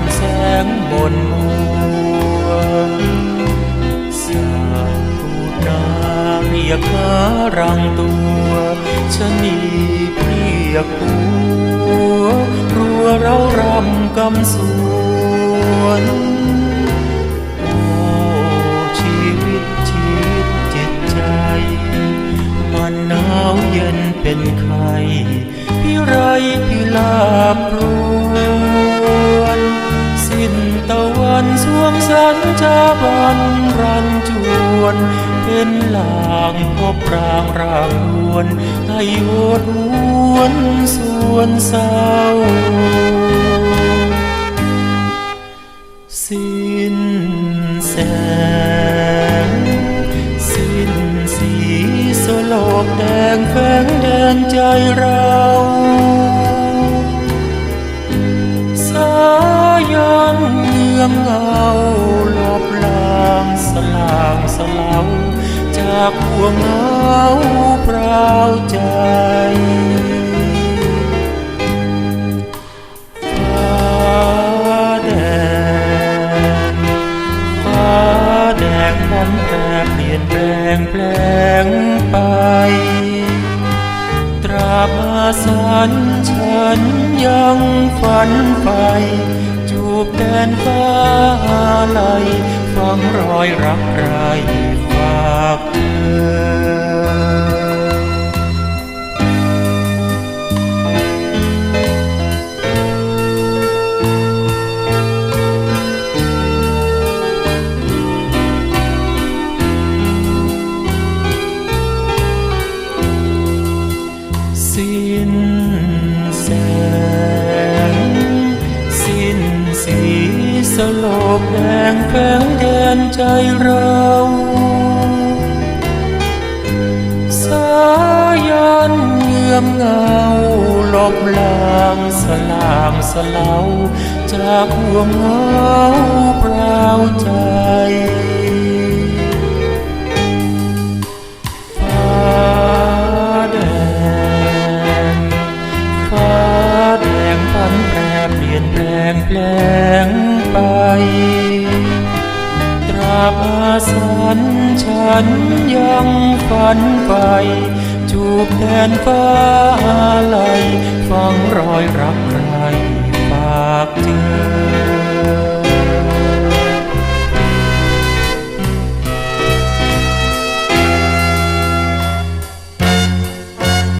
อนแสงบนหัวสาวผู้นาเรียการังตัวชนีเรียกผัวรัวเรารำกำสวนโอ้ชีวิตชีวิตจิตใจ มันหนาวเย็นเป็นไข้พิไรพิลาบรู้ ตะวันสวงสันจาบันรันจวนเป็นลางพบรางรางวนให้โอดวนสวนเศร้าสิ้นแสง สิ้นสีสโลกแดงแฝงแดนใจเรา เงียมเงาลบลางสลางสลาวจากห่วเหงาเปล่าใจฟ้าแดงฟ้าแดงนั้นแปรเปลี่ยนแปลงแปลงไป ตราบาสันฉันยังฝันไฟจู บแดนฟ้าไหลฟังรอยรักใครฝากเธอ กแดงแฝงแดนใจเราสายันเงื่อมเงาลบลางสลางสลาวจากห่วงเหงาปรา นแปลงไป ตราบอาสันฉันยังฝันไป จูบแดนฟ้าอาลัฟังรอยรักใครปากเธอ